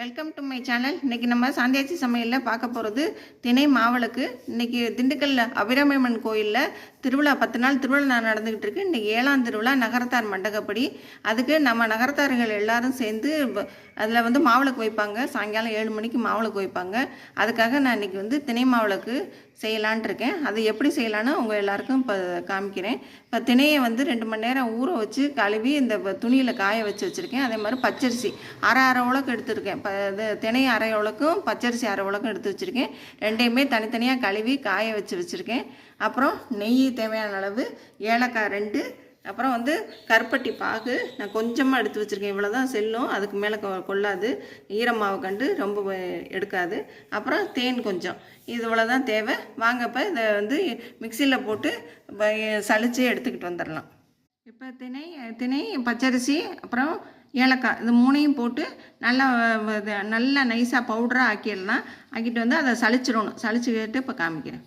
Welcome to my channel இன்றைக்கி நம்ம சாந்தியாச்சி சமையலில் பார்க்க போகிறது திணை மாவளுக்கு. இன்னைக்கு திண்டுக்கல்ல அபிராமியம்மன் கோயிலில் திருவிழா பத்து நாள் திருவிழா நடந்துக்கிட்டு இருக்கு. இன்றைக்கி ஏழாம் திருவிழா நகரத்தார் மண்டகப்படி. அதுக்கு நம்ம நகரத்தார்கள் எல்லாரும் சேர்ந்து அதில் வந்து மாவிளக்கு வைப்பாங்க. சாயங்காலம் ஏழு மணிக்கு மாவிளக்கு வைப்பாங்க. அதுக்காக நான் இன்றைக்கி வந்து திணை மாவளுக்கு செய்யலான் இருக்கேன் அது எப்படி செய்யலான்னு உங்கள் எல்லாருக்கும் இப்போ காமிக்கிறேன். இப்போ திணையை வந்து ரெண்டு மணி நேரம் ஊற வச்சு கழுவி இந்த துணியில் காய வச்சு வச்சுருக்கேன். அதே மாதிரி பச்சரிசி அரை அரை உலக்கு எடுத்துருக்கேன். இப்போ இது திணை அரை உலக்கும் பச்சரிசி அரை உலக்கும் எடுத்து வச்சுருக்கேன். ரெண்டையுமே தனித்தனியாக கழுவி காய வச்சு வச்சுருக்கேன். அப்புறம் நெய் தேவையான அளவு ஏலக்காய் ரெண்டு அப்புறம் வந்து கருப்பட்டி பாகு நான் கொஞ்சமாக எடுத்து வச்சுருக்கேன். இவ்வளோ தான் செல்லும். அதுக்கு மேலே கொ- கொள்ளாது. ஈரமாவு கண்டு ரொம்ப எடுக்காது. அப்புறம் தேன் கொஞ்சம். இது இவ்வளோ தான் தேவை வாங்கப்போ இதை வந்து மிக்சியில் போட்டு வ- எடுத்துக்கிட்டு வந்துடலாம் இப்போ திணை திணை பச்சரிசி அப்புறம் ஏலக்காய். இது மூணையும் போட்டு நல்லா நல்லா நைஸாக பவுடராக ஆக்கிடலாம். ஆக்கிட்டு வந்து அதை சலிச்சிடணும் சலிச்சுக்கிட்டு இப்போ காமிக்கிறேன்.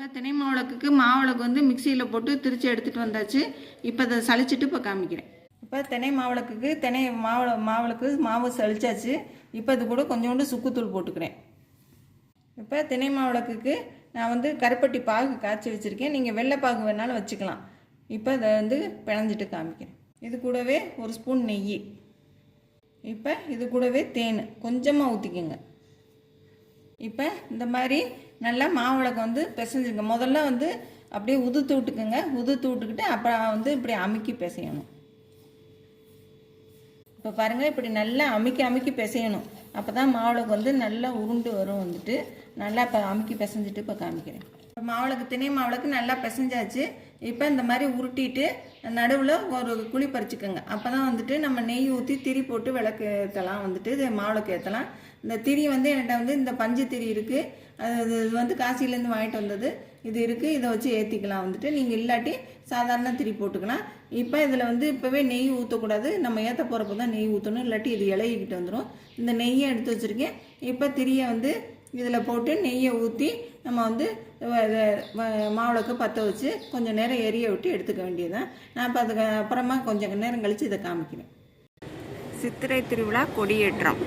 இப்போ திணை மாவிளக்குக்கு மாவிளக்கு வந்து மிக்சியில் போட்டு திருச்சி எடுத்துகிட்டு வந்தாச்சு. இப்போ அதை சலிச்சிட்டு இப்போ காமிக்கிறேன். இப்போ திணை மாவிளக்குக்கு திணை மாவள மாவிளக்கு மாவு சலிச்சாச்சு இப்போ இது கூட கொஞ்சோண்டு சுக்குத்தூள் போட்டுக்கிறேன். இப்போ திணை மாவிளக்குக்கு நான் வந்து கருப்பட்டி பாகு காய்ச்சி வச்சுருக்கேன். நீங்கள் வெள்ளைப்பாகு வேணாலும் வச்சுக்கலாம். இப்போ அதை வந்து பிணைஞ்சிட்டு காமிக்கிறேன். இது கூடவே ஒரு ஸ்பூன் நெய். இப்போ இது கூடவே தேன். கொஞ்சமாக ஊற்றிக்கோங்க இப்போ இந்த மாதிரி நல்லா மாவிளக்கு வந்து பிசைஞ்சுங்க. முதல்ல வந்து அப்படியே உதுத்து விட்டுக்குங்க. உதுத்து விட்டுக்கிட்டு அப்புறம் வந்து இப்படி அமுக்கி பிசையணும். இப்போ பாருங்கள் இப்படி நல்லா அமுக்கி அமுக்கி பிசையணும். அப்போ தான் மாவிளக்கு வந்து நல்லா உருண்டு வரும் வந்துட்டு. நல்லா இப்போ அமுக்கி பிசைஞ்சிட்டு இப்போ காமிக்கிறேன். இப்போ மாவிளக்கு திணை மாவிளக்கு நல்லா பிசைஞ்சாச்சு. இப்போ இந்த மாதிரி உருட்டிட்டு நடுவில் ஒரு குழி பறிச்சுக்கோங்க. அப்போ தான் வந்துட்டு நம்ம நெய் ஊற்றி திரி போட்டு விளக்கு ஏற்றலாம் வந்துட்டு இது மாவிளக்கு ஏற்றலாம் இந்த திரி வந்து என்கிட்ட வந்து இந்த பஞ்சு திரி இருக்குது அது இது வந்து காசிலேருந்து வாங்கிட்டு வந்தது. இது இருக்குது இதை வச்சு ஏற்றிக்கலாம் வந்துட்டு. நீங்கள் இல்லாட்டி சாதாரண திரி போட்டுக்கலாம். இப்போ இதில் வந்து இப்போவே நெய் ஊற்றக்கூடாது நம்ம ஏற்ற போகிறப்ப தான் நெய் ஊற்றணும் இல்லாட்டி இது இலையிக்கிட்டு வந்துடும் இந்த நெய்யை எடுத்து வச்சுருக்கேன். இப்போ திரியை வந்து இதில் போட்டு நெய்யை ஊற்றி நம்ம வந்து மாவிளக்கு பற்ற வச்சு கொஞ்சம் நேரம் எரிய விட்டு எடுத்துக்க வேண்டியதுதான். நான் இப்போ அதுக்கு அப்புறமா கொஞ்சம் நேரம் கழித்து இதை காமிக்கிறேன். சித்திரை திருவிழா கொடியேற்றம்.